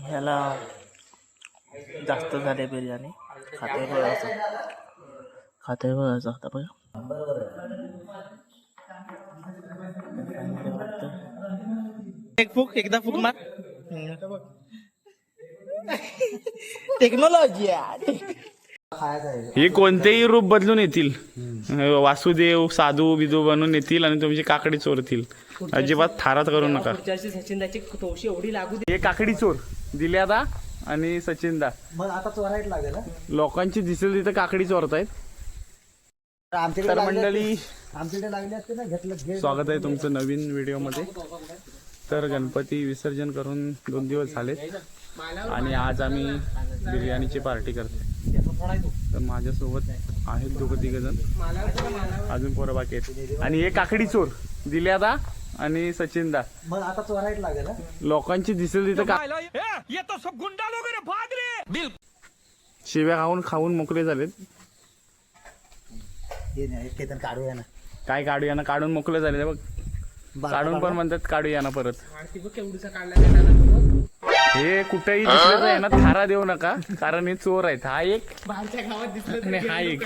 ह्याला जास्त झाले बिर्याणी. खाते बघायचं खाते बघायचं आता बघा. एक फूक एकदा फूक मार. टेक्नॉलॉजी हे कोणतेही रूप बदलून येतील. वासुदेव साधू बिदू बनून येतील आणि तुमची काकडी चोरतील. अजिबात थारात करू नका. पुढच्याशी सचिनदाची तोशी एवढी लागू दे. हे काकडी चोर दिल्यादा आणि सचिनदा. मग आता चोरायला लागेल? लोकांची दिसेल तिथं काकडी चोरतायत. तर मंडळी असते- आमच्याकडे लागले असते ना घेतलं घे स्वागत आहे तुमचं नवीन व्हिडिओमध्ये. तर गणपती विसर्जन करून दोन दिवस झाले आणि आज आम्ही बिर्याणीची पार्टी करते तर माझ्यासोबत आहेत दोघं तिघ जण. अजून पोरं बाकी आहेत. आणि हे काकडी चोर दिल्यादा आणि सचिनदा मग आता चोरायला लागेल हा? लोकांची दिसेल तिथं का शिव्या खाऊन खाऊन मोकळे झालेत. हे नाही केतन काढूया ना. काय काढूया ना? काढून मोकळे झाले बघ. काढून पण. म्हणतात काढूया ना परत. हे कुठेही दिसलं तर यांना थारा देऊ नका कारण हे चोर आहेत. हा एक बाहेरच्या गावात दिसलं आणि हा एक.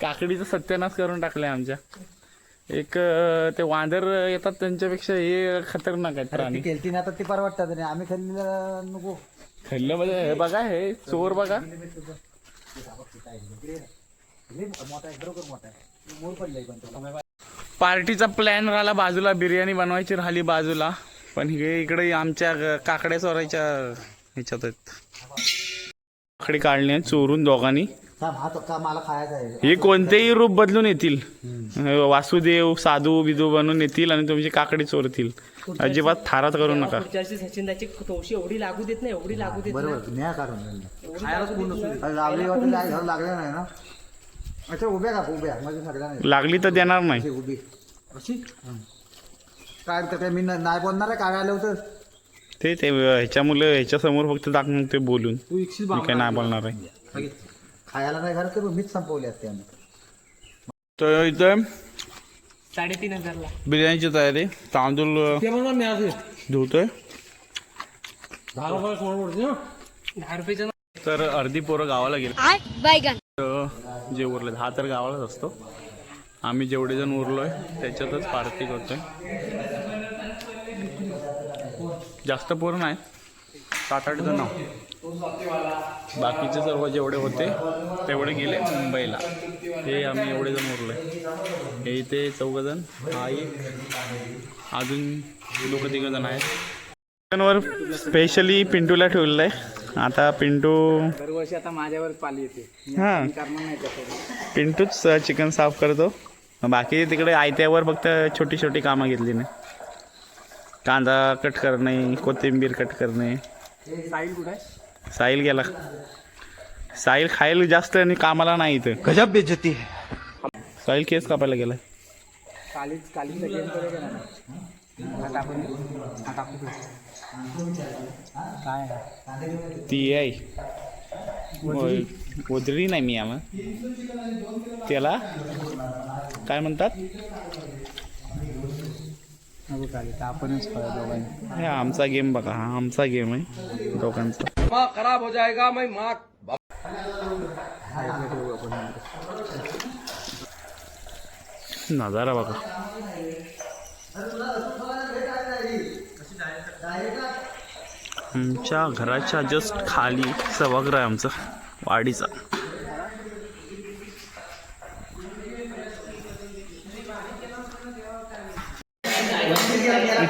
काकडीचा सत्यानाश करून टाकलाय आमच्या. एक ते वांदर येतात त्यांच्यापेक्षा हे खतरनाक आहेत प्राणी. केलती ना आता ती परवडतात नाही आम्ही खाल्लेलं नको. खाल्लं म्हणजे हे बघा हे चोर बघा. पार्टीचा प्लॅन राहिला बाजूला बिर्याणी बनवायची राहिली बाजूला. पण हे इकडे आमच्या काकड्या चोरायच्या ह्याच्यात आहेत. काकडी काढली चोरून दोघांनी. हा तो का मला खायचा आहे? हे कोणतेही रूप बदलून येतील. वासुदेव साधू बिदू बनून येतील आणि तुमची काकडी चोरतील. अजिबात थारात करू नका. एवढी लागू देत नाही एवढी लागू देत नाही. लागली तर देणार नाही. काय मी नाही बोलणार आहे काय आलं होतं? ते ते ह्याच्या मुलं ह्याच्या समोर फक्त दाखवून ते बोलून. मी काय नाही बोलणार आहे. खायला नाही घरात तर मीच संपवली असते आम्ही. तर इथं साडेतीन हजारला. बिर्याणीची तयारी. तांदूळ अं, धुतोय. दहा रुपयाचं तर अर्धी पोरं गावाला गेली. तर जे उरले हा तर गावालाच असतो. आम्ही जेवढे जण उरलोय त्याच्यातच पार्टी करतोय. जास्त पोरं नाही. सात आठ जण. बाकीचे सर्व जेवढे होते तेवढे गेले मुंबईला. हे आम्ही एवढे जण उरलोय. हे इथे चौघजण हा एक. अजून दोघं तिघं जण आहेत. वर स्पेशली पिंटूला ठेवलेलं आहे आता पिंटू दरवर्षी आता माझ्यावर पाली येते. हां. पिंटूच चिकन साफ करतो. बाकी तिकडे आयत्यावर फक्त छोटी छोटी कामं घेतली नाही कांदा कट करणे कोथिंबीर कट करणे. साईल कुठे आहे साहिल गेला. साहिल खायला जास्त आणि कामाला नाही इथं. गजब बेजती साहिल केस कापायला कालीच कालीचा काय आहे? ती आहे. होय. ओदरी नाही मी आम्हा त्याला काय म्हणतात? नको आपणच दोघांनी आमचा गेम बघा हा आमचा गेम आहे दोघांचा. खराब हो जाएगा मैं माँ नजारा बघा. आमच्या घराच्या जस्ट खाली सभागृह आहे आमचं वाडीचा.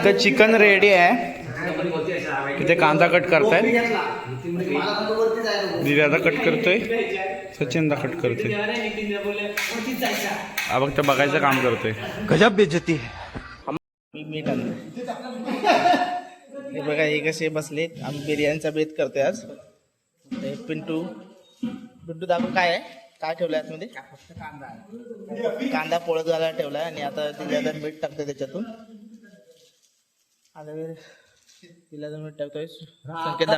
इथं चिकन रेडी आहे. इथे कांदा कट करतायत दिव्यादा कट करतोय. सचिनदा कट करतोय. हा फक्त बघायचं काम करतोय. गजब बेजती मीठ हे बघा हे कसे बसले आम्ही बिर्याणीचा बेत करतोय आज. पिंटू. पिंटू दाखव काय आहे? काय ठेवलंय आतमध्ये? कांदा. पोळत घालायला ठेवलाय. आणि आता मीठ टाकतोय त्याच्यातून. हे दिल्याला मीठ टाकतोय संकेत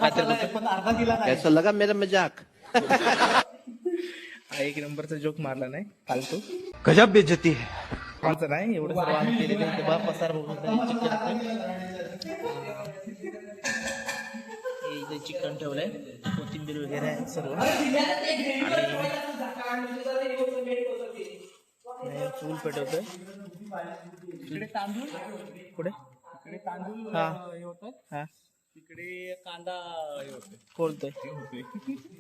लगा मेरा मजाक. हा एक नंबरचा जोक मारला नाही फालतू. गजब बेजती आमचं नाही एवढं सर्व आम्ही. ते. पसार बघून हे इथे चिकन ठेवलंय. कोथिंबीर वगैरे आहे सर्व. आणि चूल पेटवतोय. तांदूळ. पुढे इकडे तांदूळ हा. हे होतं. हा. तिकडे कांदा हे होतं. खोलतोय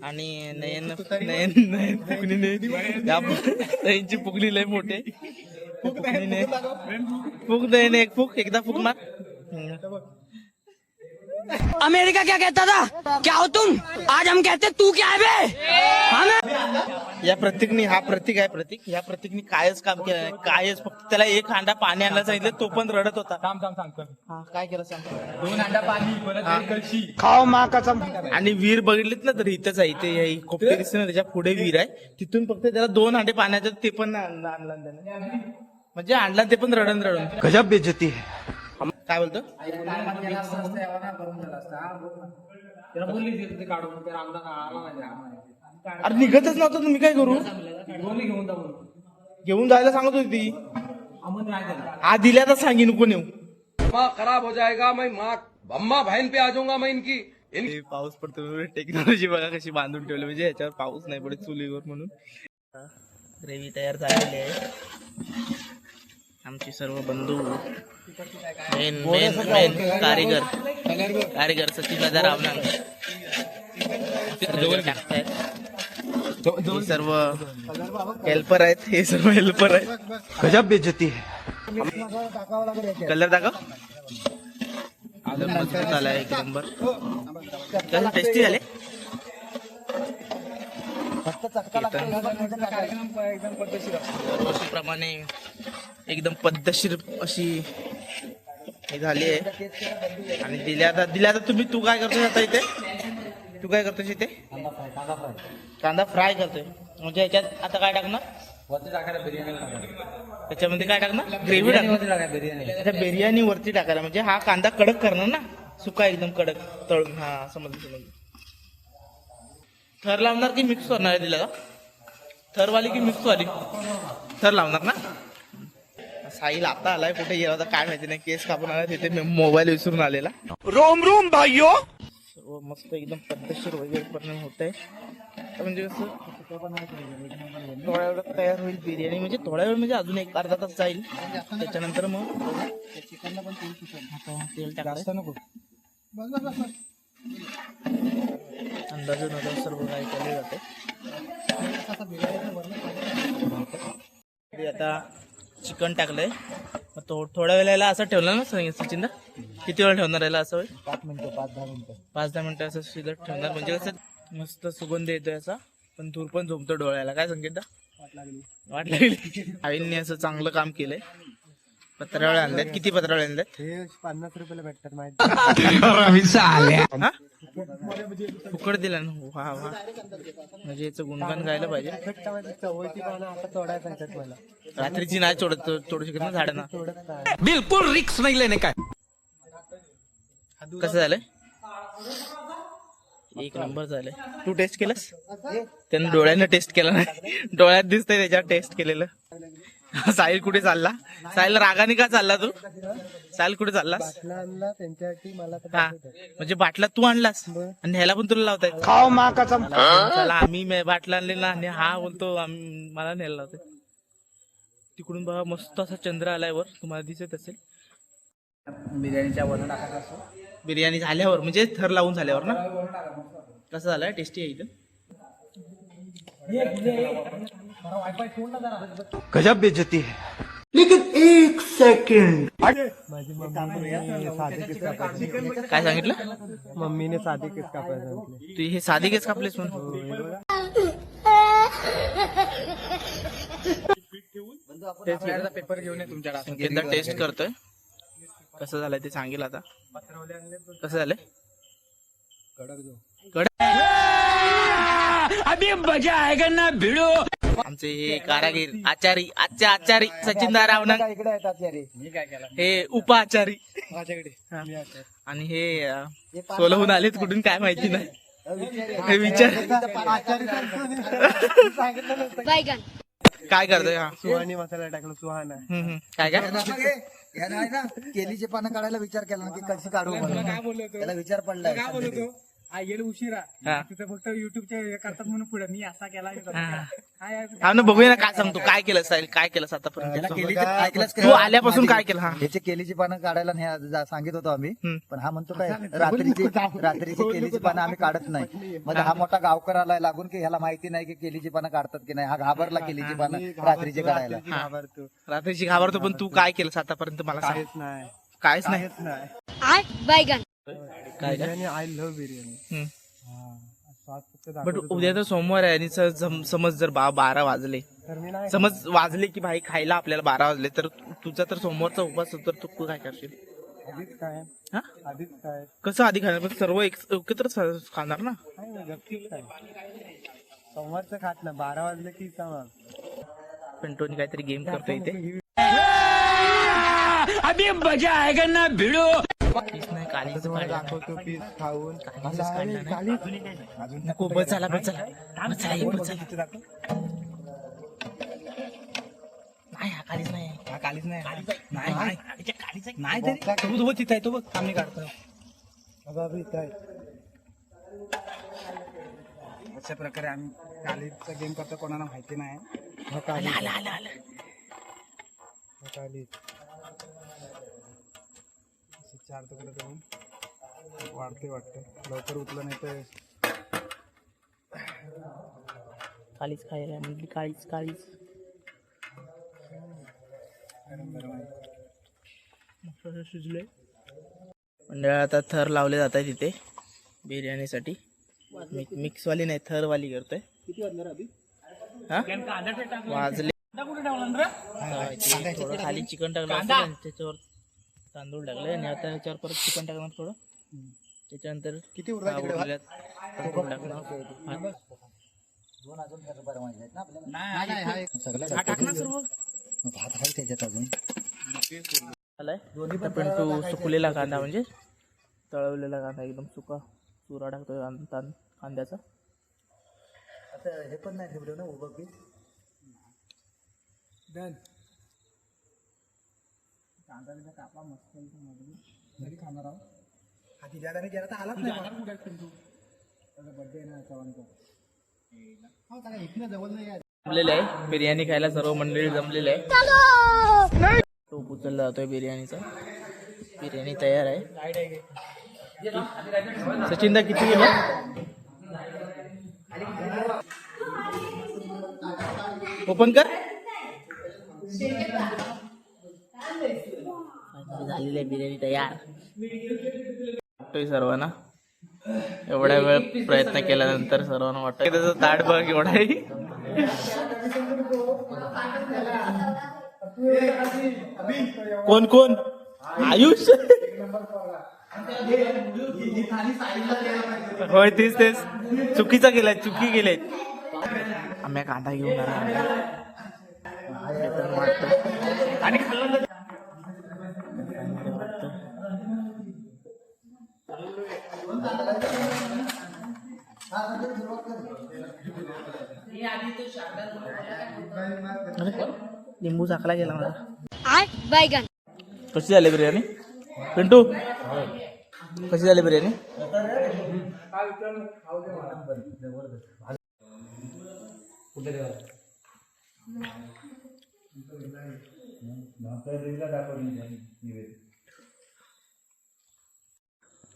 आणि नयन नयन नयन फुगणी या नयनची फुगणी लय मोठे फुगणीने फुग नयन एक फुग. एकदा फुग मार. हम्म. अमेरिका क्या कहता था? क्या हो तुम? आज हम कहते तू क्या है बे? या प्रतीकनी हा प्रतीक आहे प्रतीक. या प्रतीकनी कायच काम केलं नाही. कायच फक्त त्याला एक हांडा पाणी आणायला सांगितलं तो पण रडत होता. थांब थांब सांगतो हा काय केलं सांग. दोन अंडा पाणी परत एक कळशी. खाओ माँ कसम. आणि विहीर बघितलीत ना तर इथंच आहे इथे हे कोपटे दिसते ना त्याच्या पुढे विहीर आहे. तिथून फक्त त्याला दोन हांडे पाण्याचे ते पण नाही आणलं. म्हणजे आणला ते पण रडून रडून. गजब बेइज्जती है. काय बोलतो? अरे निघतच नव्हतं तर मी काय करू? घेऊन जायला सांगत होती ती. हा दिल्या तर सांगी नको नेऊ. माँ खराब हो जाएगा मैं माँ अम्मा बहन पे आ जाऊंगा मैं इनकी। इन हे पाऊस पडतो टेक्नॉलॉजी बघा कशी बांधून ठेवली म्हणजे ह्याच्यावर पाऊस नाही पडत चुलीवर म्हणून. ग्रेव्ही तयार झालेली आहे. आमची सर्व बंधू मेन मेन मेन कारीगर. कारीगर. सचिन दादा टाकतायत हे सर्व हेल्पर आहेत हे सर्व हेल्पर आहेत. गजब बेइज्जती है. कलर दाखव. एकदम मजबूत आलाय एक नंबर कसं टेस्टी झाले. एकदम पद्धतशीर दरवर्षीप्रमाणे एकदम पद्धतशीर अशी हे झाली आहे. आणि दिल्या आता दिल्या आता तुम्ही तू काय करतोय आता इथे? तू काय करतोय इथे? कांदा फ्राय करतोय. म्हणजे ह्याच्यात आता काय टाकणार? त्याच्यामध्ये काय टाकणार? ग्रेव्ही टाकणार. बिर्याणी. वरती टाकायला. म्हणजे हा कांदा कडक करणार ना? सुका एकदम कडक. तळून हा समजलं समजलं. थर लावणार की मिक्स करणार आहे दिला थरवाली की मिक्स वाली? थर लावणार ना? साहिल आता आलाय कुठे गेला होता काय माहिती नाही. केस कापून आला तिथे मोबाईल विसरून आलेला. रोम रोम भाइयों सर्व मस्त एकदम पद्धतशीर वगैरे परिणाम होत आहे म्हणजे कसं थोड्या वेळात तयार होईल बिर्याणी. म्हणजे थोड्या वेळ म्हणजे अजून एक अर्धा तास जाईल. त्याच्यानंतर मग आता तेल टाकायचं नको. अंदाजे नजर सर्व काही केले जाते आता चिकन टाकलंय. मग तो थोड्या वेळेला असं ठेवलं ना सचिन- सचिनदा किती वेळ ठेवणार याला असं पाच मिनिटं पाच दहा मिनिटं. पाच दहा मिनिटं असं शिजत ठेवणार. म्हणजे कसं मस्त सुगंध येतोय असा पण धूर पण झोमतो डोळ्याला. काय संकेत वाट लागली. वाट लागली. आईंनी असं चांगलं काम केलंय. पत्रावळे आणल्यात? किती पत्रावळे आणल्यात? हे पन्नास रुपयाला भेटतात माहिती. हा फुकट दिला ना? वा वा. म्हणजे याचं गुणगान गायला पाहिजे. चवळची पानं आता तोडायला सांगतात मला. रात्रीची नाही तोडत तो- तोडू शकत ना झाडांना तोडत काय बिल्कुल रिक्स नहीं लेने का कसं झालंय? एक नंबर झालंय. तू टेस्ट केलंस? त्यानं डोळ्यानं टेस्ट केला नाही. डोळ्यात दिसतंय त्याच्यावर टेस्ट केलेलं. साहिल कुठे चालला? साहिल रागाने का चालला तू? साहिल कुठे चाललास? आणला त्यांच्यासाठी मला तर हा. म्हणजे बाटला तू आणलास? आणि ह्याला पण तुला लावताय खाओ माँ कसम. चला आम्ही मे- बाटला आणलेला आणि हा बोलतो आम्ही मला न्यायला लावतोय. तिकडून बघा मस्त असा चंद्र आलाय वर. तुम्हाला दिसत असेल. बिर्याणीच्या वरण टाकायचं असतो. बिर्याणी झाल्यावर म्हणजे थर लावून झाल्यावर ना? कसं झालंय? टेस्टी आहे इथं. गजब बेइज्जती है। साधे केस कापायचे काय सांगितलं? मम्मीने साधे केस कापायचे सांगितले. तू हे साधी केस कापलेस म्हणून? पेपर घेऊन ये तुमच्या एकदा टेस्ट करतोय. कसं झालंय ते सांगेल आता. कसं झालंय? कडक अभी मजा आएगा ना भिड़ो आमचे हे कारागीर आचारी आजच्या आचारी सचिन रावणा इकडे येतात यारे मी काय केला? हे उपआचारी. माझ्याकडे. हा. आणि हे सोलहून आलेत कुठून काय माहिती नाही. हे विचार. काय करतोय हा? सुहाणी मसाला टाकला सुहाना. हम्म, हम्म. काय काय? केलीचे पानं काढायला विचार केला ना की कशी काढू म्हणून. त्याला विचार पडलाय. हा येईल उशिरा. हा. तिथं फक्त युट्यूबचे हे करतात म्हणून पुढे मी असा केला हे. तसा केला. काय आहे? हा ना बघूया ना काय सांगतो. काय केलं साहिल काय केलं आतापर्यंत? का? तू आल्यापासून काय केलं? हा. ह्याचे केलीची पानं काढायला नाही जा- सांगित होतो आम्ही. हम्म. पण हा म्हणतो काय रात्रीची रात्रीची केलीची पानं आम्ही काढत नाही. मग हा मोठा गावकर आलाय लागून की ह्याला माहिती नाही की केलीची पानं काढतात की नाही. हा घाबरला केलीची पानं रात्रीची काढायला. रात्रीची घाबरतो पण तू काय केलं आतापर्यंत मला सांग. नाही. कायच नाही. बैगन काय काय? I love biryani. हम्म. स्वाद फक्त बट उद्या तर सोमवार आहे आणि स- सम- समज जर बा बारा वाजले तर मी नाही समज वाजले की भाई खायला आपल्याला बारा वाजले तर तुझा तर सोमवारचा उपवास होता, तर तू काय करशील? आधीच काय? हा? आधीच काय? कसं आधी खाणार? पण सर्व एक- एकत्र स- खाणार ना? नाही गपचीप काय? सोमवारचं खात ना बारा वाजले की समज. पिंटोनी काहीतरी गेम करतो इथे. अभी मजा आएगा ना भिड़ो. पीस नाही कालीचं काढलं. दाखवतो पीस खाऊन. कालीचंच काढलं नाही. नको बस बस बस बस झाला. नाही हा कालीच नाही हा कालीच नाही नाही नाही. कालीच आहे. नाही तरी. तो बघ तिथे आहे तो बघ. आम्ही काढतो अशा प्रकारे आम्ही कालीचा गेम करतो कोणाला माहिती नाही. आलं आलं आलं. काली. चार तुकडे करून वाढते वाटतं. लवकर उठलं नाही तर कालीच खायला म्हणजे काळीच काळीच. शिजले. मंडळ आता थर लावले जात आहे तिथे बिर्याणीसाठी. मिक- मिक्सवाली नाही थरवाली करतोय. हा? वाजले. हा, थोडं खाली चिकन टाकलं त्याच्यावर तांदूळ टाकले आणि आता याच्यावर परत चिकन टाकणार थोडं. त्याच्यानंतर किती. सगळं हा टाक ना सर्व. भात आहे त्याच्यात अजून. आलाय. पिंटू सुकलेला कांदा म्हणजे तळवलेला कांदा एकदम सुका चुरा टाकतोय कां- तां- कांद्याचा. आता हे पण नाही ठेवलं ना उभं पीस डन कांदा बिंदा मस्त घरी खाणार आहोत. हा तिच्या तर आलाच नाही बर्थडे ना चव्हाणचा. हो त्याला इथनं जवळ नाही आहे. जमलेलं आहे. बिर्याणी खायला सर्व मंडळी जमलेले आहे. टोप उचलला जातोय बिर्याणीचा. बिर्याणी तयार आहे. सचिनदा किती गेलं ओपन कर. झालेली आहे बिर्याणी तयार. वाटतोय सर्वांना. एवढ्या वेळ प्रयत्न केल्यानंतर सर्वांना वाटतं त्याचं ताट बघ एवढा आहे कोण कोण? आयुष. होय तेच तेच. चुकीचा गेलाय चुकी केले आम्ही कांदा घेऊन आलो. आणि लिंबू चाकला गेला मला बैगन कशी झाली बिर्याणी? पिंटू? कशी झाली बिर्याणी?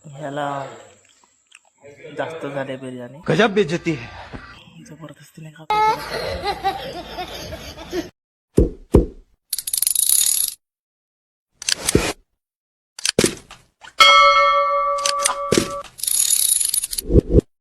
ह्याला जास्त झाले बिर्याणी. गजब बेजती जबरदस्तीने खातो.